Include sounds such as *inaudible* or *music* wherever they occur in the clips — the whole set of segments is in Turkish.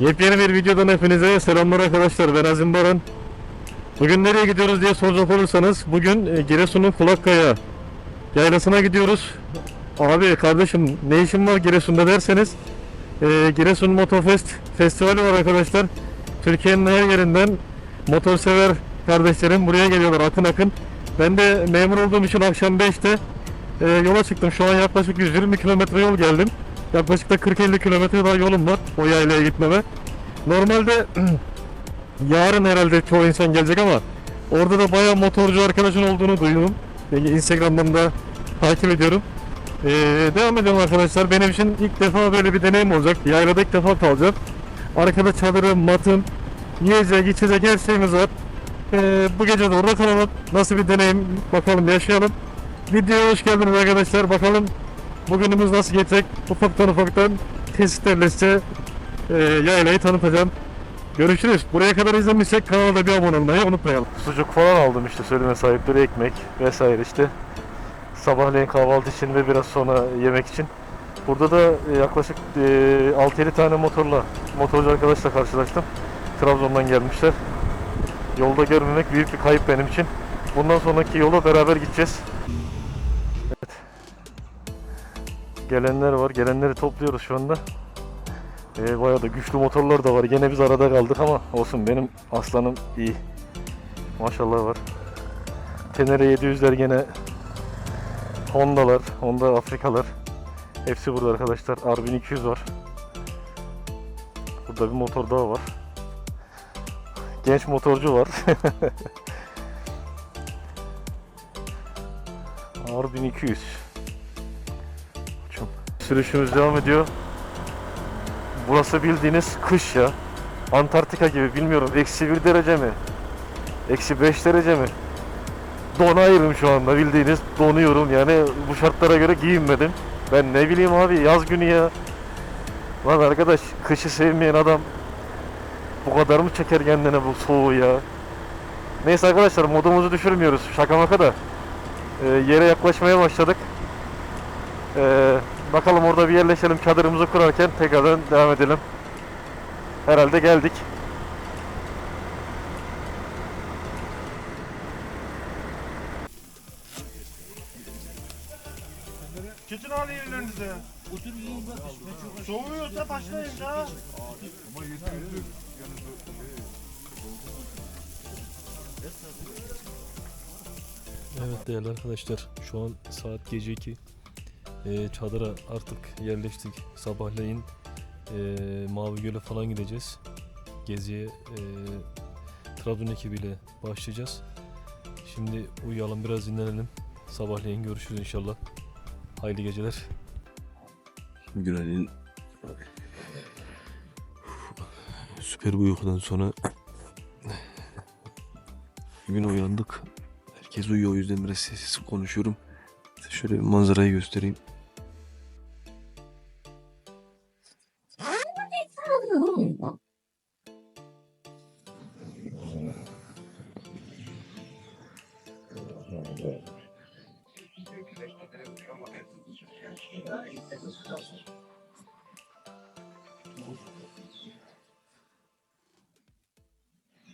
Yepyeni bir videodan hepinize selamlar arkadaşlar. Ben Azim Baran. Bugün nereye gidiyoruz diye soracak olursanız bugün e, Giresun'un Kulakkaya yaylasına gidiyoruz. Abi kardeşim ne işin var Giresun'da derseniz e, Giresun Motorfest festivali var arkadaşlar. Türkiye'nin her yerinden motorsever kardeşlerim buraya geliyorlar akın akın. Ben de memur olduğum için akşam 5'te e, yola çıktım. Şu an yaklaşık 120 kilometre yol geldim. Yaklaşık da 40-50 kilometre daha yolum var o yaylaya gitmeme. Normalde *clears throat* yarın herhalde çoğu insan gelecek ama orada da bayağı motorcu arkadaşın olduğunu duydum. Yani Instagram'dan da takip ediyorum. Ee, devam ediyorum arkadaşlar. Benim için ilk defa böyle bir deneyim olacak. Yaylada ilk defa kalacağım. Arkada çadırım, matım, yiyecek, içecek her şeyimiz var. Ee, bu gece de orada kalalım. Nasıl bir deneyim bakalım yaşayalım. Videoya hoş geldiniz arkadaşlar. Bakalım bugünümüz nasıl geçecek. Ufaktan ufaktan tesislerle size e, yaylayı tanıtacağım. Görüşürüz. Buraya kadar izlemişsek kanala bir abone olmayı unutmayalım. Sucuk falan aldım işte söyleme sahipleri ekmek vesaire işte. Sabahleyin kahvaltı için ve biraz sonra yemek için. Burada da e, yaklaşık e, 6-7 tane motorla, motorcu arkadaşla karşılaştım. Trabzon'dan gelmişler. Yolda görmemek büyük bir kayıp benim için. Bundan sonraki yola beraber gideceğiz. Gelenler var. Gelenleri topluyoruz şu anda. E, bayağı da güçlü motorlar da var. Gene biz arada kaldık ama olsun benim aslanım iyi. Maşallah var. Tenere 700'ler gene Honda'lar, Honda Afrikalar. Hepsi burada arkadaşlar. R1200 var. Burada bir motor daha var. Genç motorcu var. *laughs* R1200. Uçum. Sürüşümüz devam ediyor. Burası bildiğiniz kış ya. Antarktika gibi bilmiyorum. Eksi bir derece mi? Eksi 5 derece mi? Donayırım şu anda bildiğiniz donuyorum yani bu şartlara göre giyinmedim. Ben ne bileyim abi yaz günü ya. Lan arkadaş kışı sevmeyen adam bu kadar mı çeker kendine bu soğuğu ya? Neyse arkadaşlar modumuzu düşürmüyoruz şaka maka da. Ee, yere yaklaşmaya başladık. Ee, bakalım orada bir yerleşelim çadırımızı kurarken tekrardan devam edelim. Herhalde geldik. Geçin alın yerlerinize. Soğuyorsa başlayın ya. Evet değerli arkadaşlar şu an saat gece 2 Ee, çadıra artık yerleştik sabahleyin ee, Mavi Göl'e falan gideceğiz geziye ee, Trabzon ekibiyle başlayacağız şimdi uyuyalım biraz dinlenelim sabahleyin görüşürüz inşallah hayırlı geceler Günaydın. Süper bir uykudan sonra gün uyandık. Herkes uyuyor o yüzden biraz sessiz konuşuyorum. Şöyle bir manzarayı göstereyim.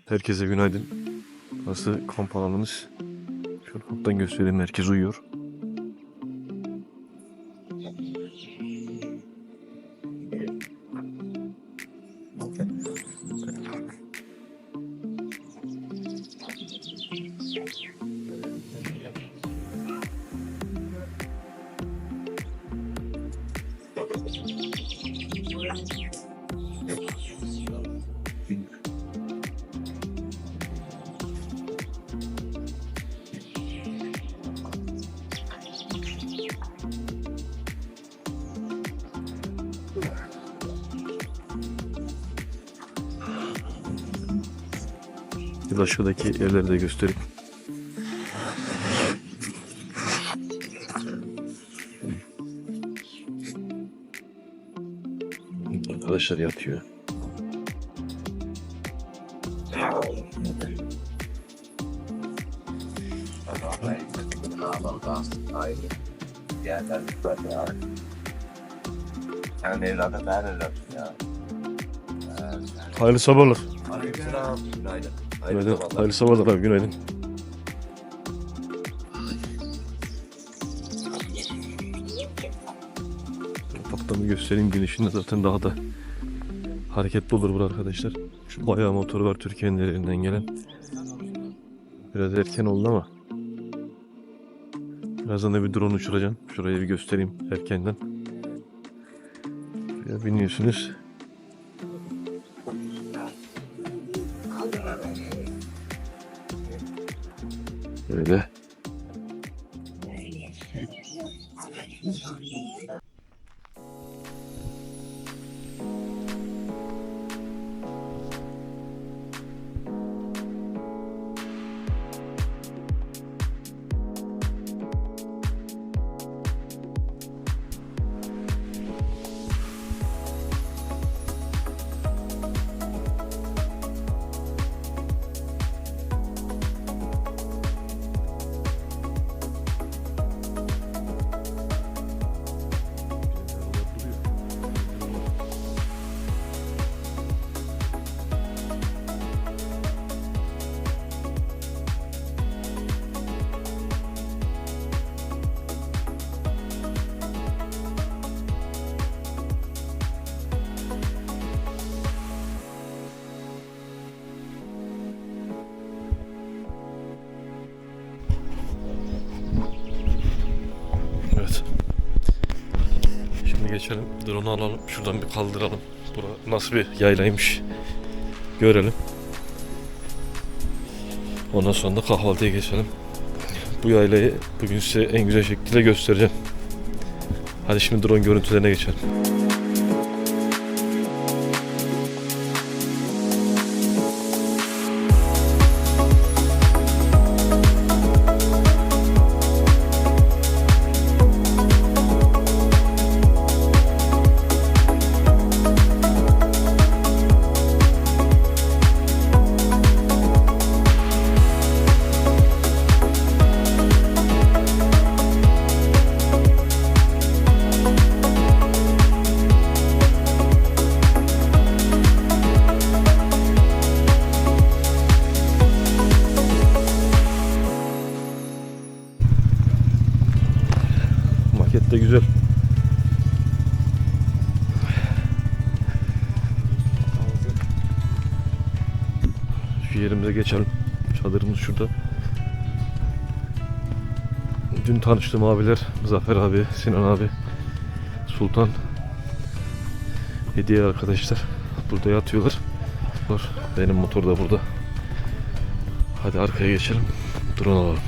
Herkese günaydın. Burası kamp alanımız. Şöyle alttan göstereyim. Herkes uyuyor. Bir de şuradaki evleri de göstereyim. Arkadaşlar yatıyor. Ja, Leute gerne das, ja. Äh, Hayırlı sabahlar. Aleykümselam. Günaydın. Günaydın. Hayırlı sabahlar abi günaydın. Bir göstereyim girişinde zaten daha da hareketli olur bu arkadaşlar. Şu bayağı motor var Türkiye'nin ellerinden gelen. Biraz erken oldu ama. Birazdan da bir drone uçuracağım. Şurayı bir göstereyim erkenden. Şuraya biniyorsunuz. Böyle. Drone'u alalım. Şuradan bir kaldıralım. Bura nasıl bir yaylaymış. Görelim. Ondan sonra da kahvaltıya geçelim. Bu yaylayı bugün size en güzel şekilde göstereceğim. Hadi şimdi drone görüntülerine geçelim. De güzel. Şu yerimize geçelim. Çadırımız şurada. Dün tanıştığım abiler Zafer abi, Sinan abi, Sultan. Hediye arkadaşlar. Burada yatıyorlar. Benim motor da burada. Hadi arkaya geçelim. Drone alalım.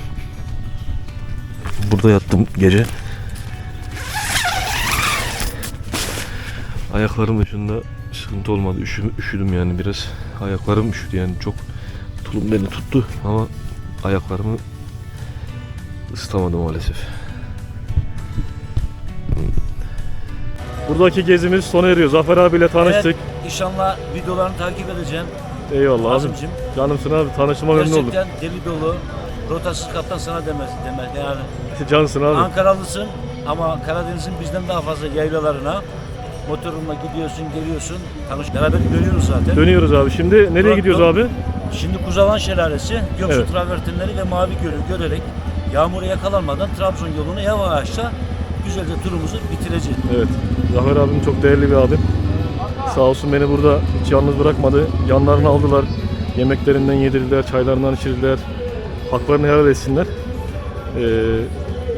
Burada yattım gece. Ayaklarım dışında sıkıntı olmadı. Üşü, üşüdüm yani biraz. Ayaklarım üşüdü yani çok tulum beni tuttu ama ayaklarımı ısıtamadım maalesef. Buradaki gezimiz sona eriyor. Zafer abiyle tanıştık. İnşallah videolarını takip edeceğim. Eyvallah. Azimcim. Canımsın abi. Tanışma memnun oldum. Gerçekten deli dolu. Rotasız kaptan sana demez. demez. Yani Cansın abi. Ankaralısın ama Karadeniz'in bizden daha fazla yaylalarına motorunla gidiyorsun, geliyorsun. Tanış beraber dönüyoruz zaten. Dönüyoruz abi. Şimdi nereye Bıraktım. gidiyoruz abi? Şimdi Kuzalan Şelalesi, Göksu Evet. travertinleri ve Mavi Gölü görerek yağmura yakalanmadan Trabzon yolunu yavaşça güzelce turumuzu bitireceğiz. Evet. Zafer abim çok değerli bir abim. Sağ olsun beni burada hiç yalnız bırakmadı. Yanlarına aldılar. Yemeklerinden yedirdiler, çaylarından içirdiler. Haklarını helal etsinler. Ee,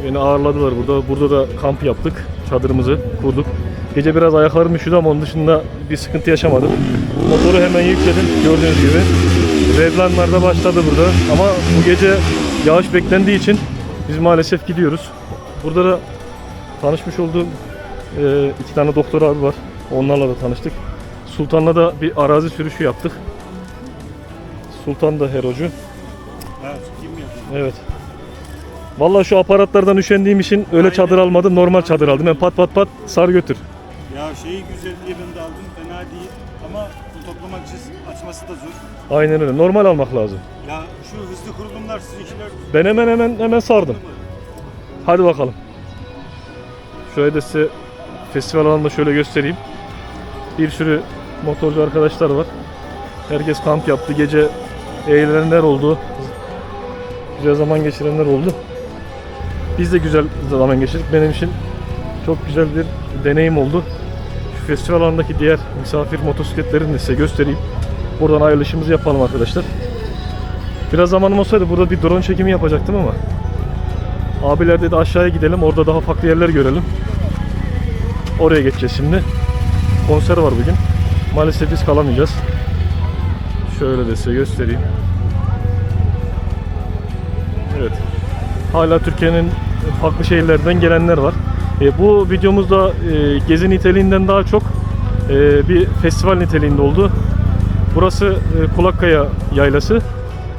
beni ağırladılar burada. Burada da kamp yaptık. Çadırımızı kurduk. Gece biraz ayaklarım üşüdü ama onun dışında bir sıkıntı yaşamadım. Motoru hemen yükledim gördüğünüz gibi. Revlanlar da başladı burada. Ama bu gece yağış beklendiği için biz maalesef gidiyoruz. Burada da tanışmış olduğum e, iki tane doktor abi var. Onlarla da tanıştık. Sultan'la da bir arazi sürüşü yaptık. Sultan da herocu. Evet? Evet. Vallahi şu aparatlardan üşendiğim için öyle Aynen. çadır almadım. Normal çadır aldım. Ben pat pat pat sar götür. Ya şeyi güzel yerinde aldım, fena değil. Ama toplamak için açması da zor. Aynen öyle. Normal almak lazım. Ya şu hızlı kurulumlar sizinkiler Ben hemen hemen hemen sardım. Hadi bakalım. Şöyle de size festival alanında şöyle göstereyim. Bir sürü motorcu arkadaşlar var. Herkes kamp yaptı. Gece eğlenenler oldu. Güzel zaman geçirenler oldu. Biz de güzel zaman geçirdik. Benim için çok güzel bir deneyim oldu. Festival alanındaki diğer misafir motosikletlerini de size göstereyim. Buradan ayrılışımızı yapalım arkadaşlar. Biraz zamanım olsaydı burada bir drone çekimi yapacaktım ama abiler dedi aşağıya gidelim orada daha farklı yerler görelim. Oraya geçeceğiz şimdi. Konser var bugün. Maalesef biz kalamayacağız. Şöyle de size göstereyim. Evet. Hala Türkiye'nin farklı şehirlerden gelenler var. E, bu videomuzda e, gezi niteliğinden daha çok e, bir festival niteliğinde oldu. Burası e, Kulakkaya Yaylası.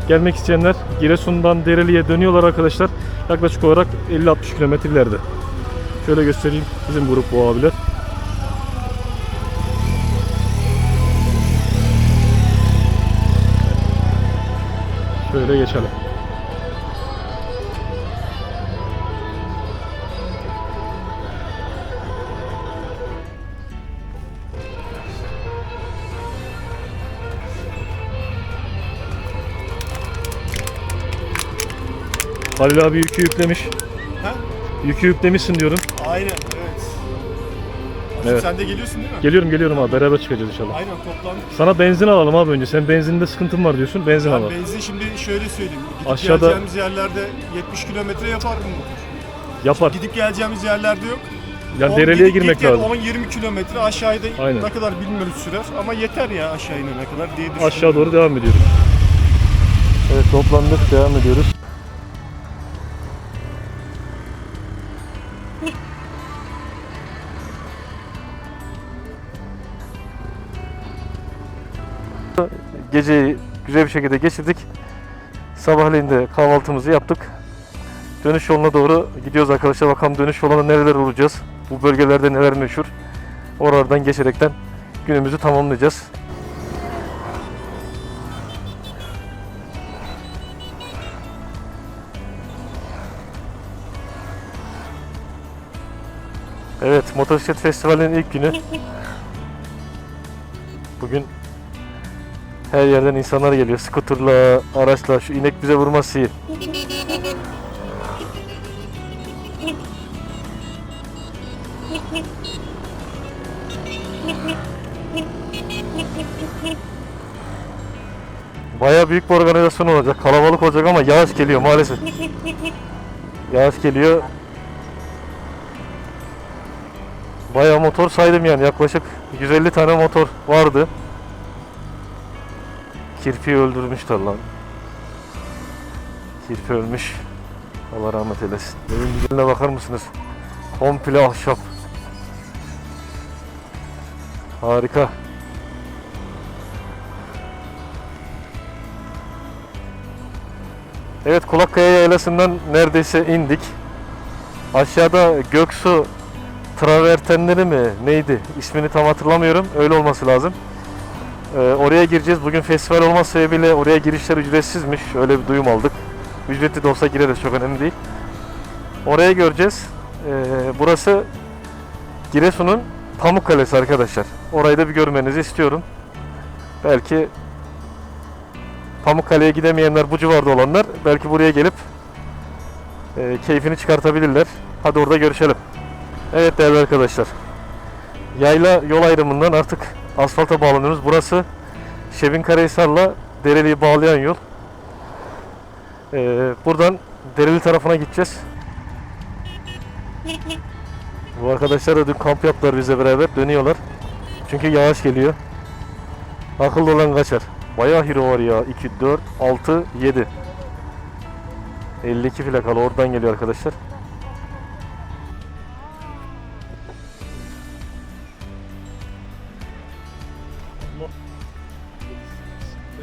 Gelmek isteyenler Giresun'dan Dereli'ye dönüyorlar arkadaşlar. Yaklaşık olarak 50-60 kilometre ileride. Şöyle göstereyim bizim grup bu abiler. Şöyle geçelim. Halil abi yükü yüklemiş. Ha? Yükü yüklemişsin diyorum. Aynen evet. Evet. Sen de geliyorsun değil mi? Geliyorum geliyorum abi beraber çıkacağız inşallah. Aynen toplandık. Sana benzin alalım abi önce. Sen benzinde sıkıntın var diyorsun. Benzin Ben alalım. benzin şimdi şöyle söyleyeyim. Gidip Aşağıda- geleceğimiz yerlerde 70 kilometre yapar mı? Yapar. Gidip geleceğimiz yerlerde yok. Yani On- dereliğe gidip girmek lazım. 10-20 kilometre aşağıda Aynen. ne kadar bilmiyoruz sürer ama yeter ya aşağı inene kadar diye düşünüyorum. Aşağı doğru devam ediyoruz. Evet toplandık devam ediyoruz. Geceyi güzel bir şekilde geçirdik. Sabahleyin de kahvaltımızı yaptık. Dönüş yoluna doğru gidiyoruz arkadaşlar. Bakalım dönüş yoluna nereler olacağız. Bu bölgelerde neler meşhur. Oralardan geçerekten günümüzü tamamlayacağız. Evet, motosiklet festivalinin ilk günü. *laughs* Bugün her yerden insanlar geliyor. Skuterla, araçla. Şu inek bize vurması iyi. Bayağı büyük bir organizasyon olacak. Kalabalık olacak ama yağış geliyor maalesef. Yağış geliyor. Bayağı motor saydım yani yaklaşık 150 tane motor vardı. Kirpi öldürmüşler lan. Kirpi ölmüş. Allah rahmet eylesin. Evin güzeline bakar mısınız? Komple ahşap. Harika. Evet Kulakkaya Yaylası'ndan neredeyse indik. Aşağıda Göksu travertenleri mi neydi ismini tam hatırlamıyorum öyle olması lazım. Ee, oraya gireceğiz. Bugün festival olması sebebiyle oraya girişler ücretsizmiş. Öyle bir duyum aldık. Ücretli de olsa gireriz çok önemli değil. Oraya göreceğiz. Ee, burası Giresun'un Pamukkale'si arkadaşlar. Orayı da bir görmenizi istiyorum. Belki Pamukkale'ye gidemeyenler bu civarda olanlar belki buraya gelip e, keyfini çıkartabilirler. Hadi orada görüşelim. Evet değerli arkadaşlar. Yayla yol ayrımından artık asfalta bağlanıyoruz. Burası Şebin Karahisar'la Dereli'yi bağlayan yol. Ee, buradan Dereli tarafına gideceğiz. Bu arkadaşlar da dün kamp yaptılar bize beraber. Dönüyorlar. Çünkü yağış geliyor. Akıllı olan kaçar. Bayağı hero var ya. 2, 4, 6, 7. 52 plakalı oradan geliyor arkadaşlar.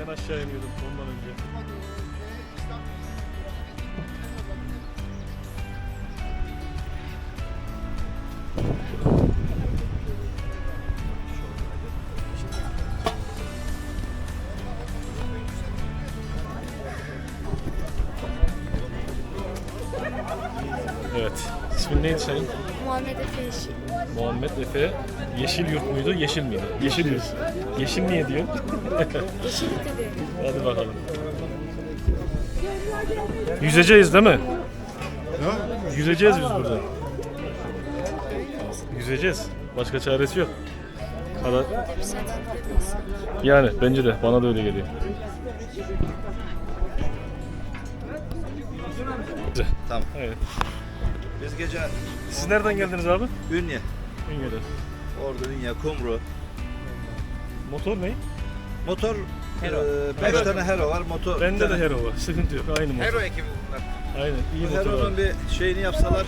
Ben aşağı iniyordum ondan önce. Evet. İsmin neydi senin? Muhammed Efe Yeşil. Muhammed Efe Yeşil Yurt muydu? Yeşil miydi? Yeşil Yurt. Yeşil niye diyor? Yeşillik dedi. Hadi bakalım. Yüzeceğiz değil mi? Yüzeceğiz biz burada. Yüzeceğiz. Başka çaresi yok. Kara... Yani bence de bana da öyle geliyor. Tamam. Evet. Biz gece Siz nereden geldiniz abi? Ünye, Ünye'den. Ordu Ünye, Kumru. Motor ne? Motor 5 tane Hero var. Motor. Bende de Hero var. *laughs* Sıkıntı yok. Aynı motor. Hero ekibi bunlar. Aynen. iyi motor Hero'nun abi. bir şeyini yapsalar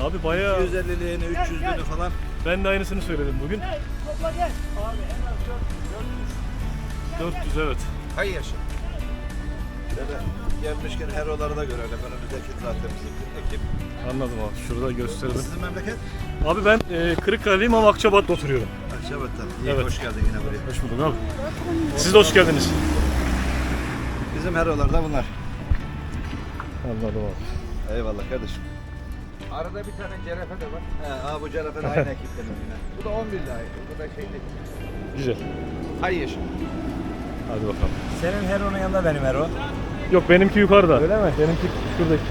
Abi bayağı 250'liğini, 300'lüğünü falan. ben de aynısını söyledim bugün. 400 evet. Hayır yaşa. Şöyle gelmişken Hero'ları da görelim. Önümüzdeki zaten bizim ekip. Anladım abi. Şurada gösterdim. Sizin memleket? Abi ben e, Kırıkkale'liyim ama Akçabat'ta oturuyorum. Akçabat'tan. İyi Evet. hoş geldin yine buraya. Hoş bulduk abi. Siz de hoş geldiniz. Bizim Hero'lar da bunlar. Anladım abi. Eyvallah kardeşim. Arada bir tane cerefe de var. He, aa, bu Cerefe de aynı ekipten yine. *laughs* Bu da 11 lira. Bu da şeyde. Güzel. Hayır. Hadi bakalım. Senin Hero'nun yanında benim Hero. Yok benimki yukarıda. Öyle mi? Benimki şuradaki.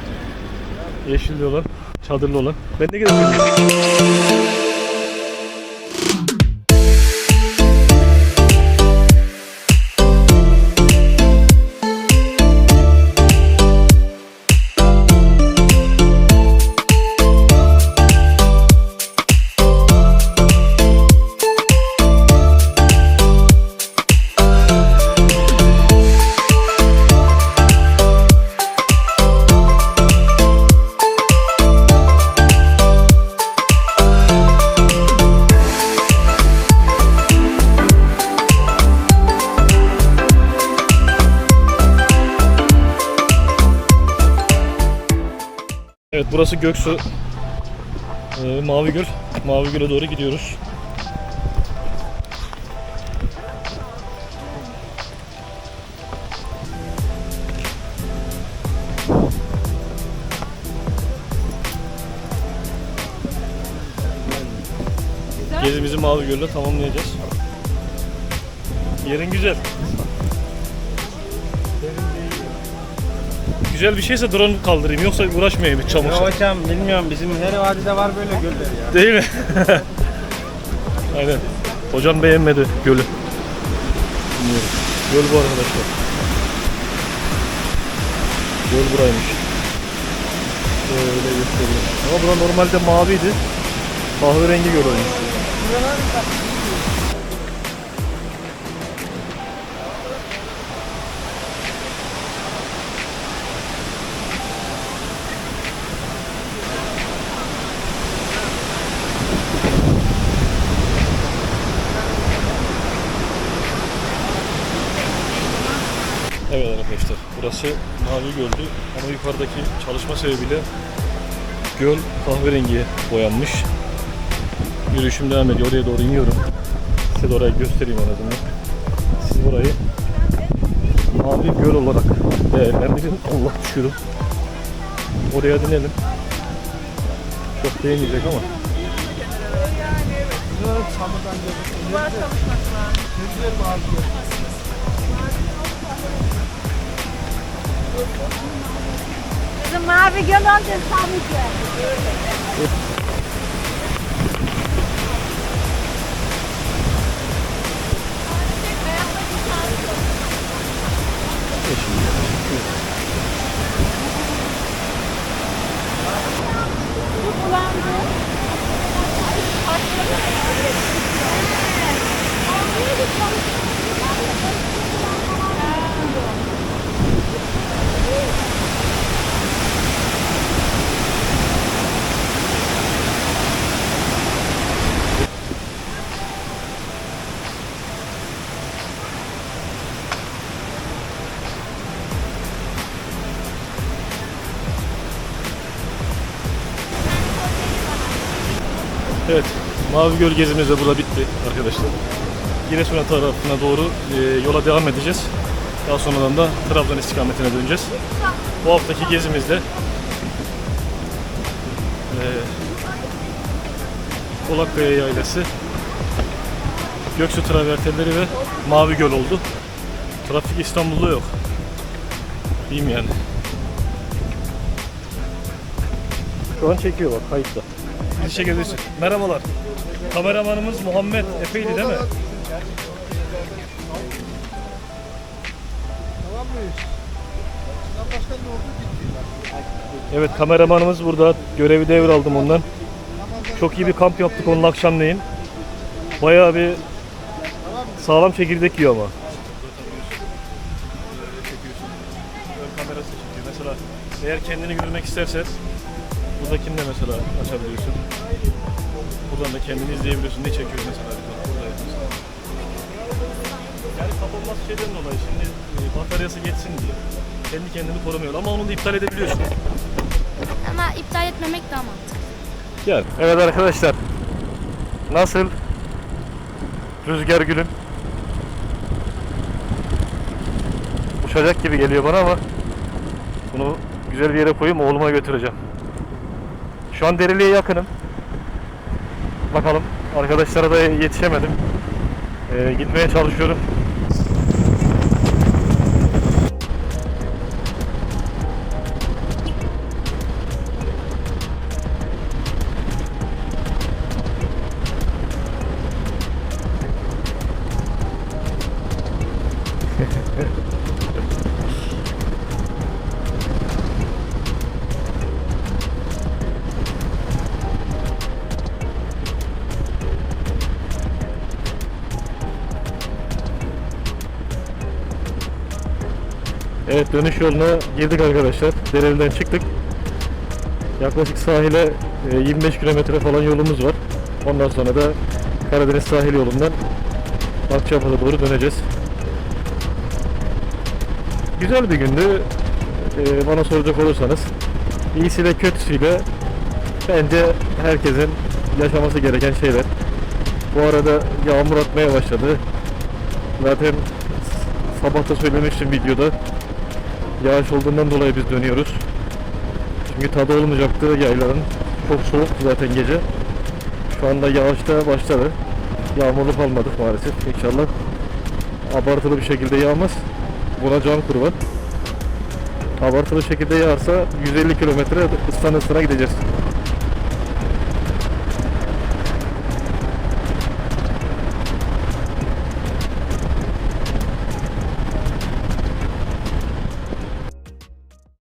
Yeşilli olan, çadırlı olan. Ben de gidelim. Burası Göksu. Ee, Mavi Göl. Mavi Göl'e doğru gidiyoruz. Gezimizi Mavi Göl'le tamamlayacağız. Yerin güzel. Güzel bir şeyse drone kaldırayım yoksa uğraşmayayım hiç çamur. hocam bilmiyorum bizim her vadide var böyle göller ya. Değil mi? *laughs* Aynen. Hocam beğenmedi gölü. Bilmiyorum. Göl bu arkadaşlar. Göl buraymış. Böyle gösteriyor. Ama bura normalde maviydi. Kahverengi göl olmuş. Evet arkadaşlar burası Mavi Göl'dü ama yukarıdaki çalışma sebebiyle göl kahverengiye boyanmış. Yürüyüşüm devam ediyor. Oraya doğru iniyorum. Size de orayı göstereyim en azından. Siz burayı Mavi Göl olarak değerlendirin. Allah düşüyorum. Oraya dinelim. Çok değmeyecek ama. Bizim mavi göl oldu sanki. Mavi Göl gezimiz de burada bitti arkadaşlar. Giresun'a tarafına doğru e, yola devam edeceğiz. Daha sonradan da Trabzon istikametine döneceğiz. Bu haftaki gezimizde e, Kolakkaya Yaylası, Göksu travertenleri ve Mavi Göl oldu. Trafik İstanbul'da yok. Diyeyim yani. Şu an çekiyor bak kayıtta. Bizi çekebilirsin. Merhabalar. Kameramanımız Muhammed Efe'ydi değil mi? Evet kameramanımız burada. Görevi devraldım ondan. Çok iyi bir kamp yaptık onun akşamleyin. Bayağı bir sağlam çekirdek yiyor ama. Mesela eğer kendini görmek istersen buradakini de mesela açabiliyorsun. Buradan da kendini izleyebiliyorsun. Ne çekiyor mesela. Burada mesela. Yani kapanması şeyden dolayı şimdi e, bataryası geçsin diye. Kendi kendini korumuyor ama onu da iptal edebiliyorsun. Ama iptal etmemek daha mantıklı. Yani Evet arkadaşlar. Nasıl? Rüzgar gülüm. Uçacak gibi geliyor bana ama bunu güzel bir yere koyayım oğluma götüreceğim. Şu an Dereli'ye yakınım. Bakalım arkadaşlara da yetişemedim. Ee, gitmeye çalışıyorum. Evet dönüş yoluna girdik arkadaşlar. Dereli'den çıktık. Yaklaşık sahile e, 25 kilometre falan yolumuz var. Ondan sonra da Karadeniz sahil yolundan Akçabat'a doğru döneceğiz. Güzel bir gündü. E, bana soracak olursanız iyisiyle kötüsüyle bence herkesin yaşaması gereken şeyler. Bu arada yağmur atmaya başladı. Zaten sabah da söylemiştim videoda. Yağış olduğundan dolayı biz dönüyoruz. Çünkü tadı olmayacaktı yayların. Çok soğuktu zaten gece. Şu anda yağış da başladı. Yağmurlu kalmadık maalesef. İnşallah abartılı bir şekilde yağmaz. Buna can kurban. Abartılı şekilde yağarsa 150 kilometre ıslan gideceğiz.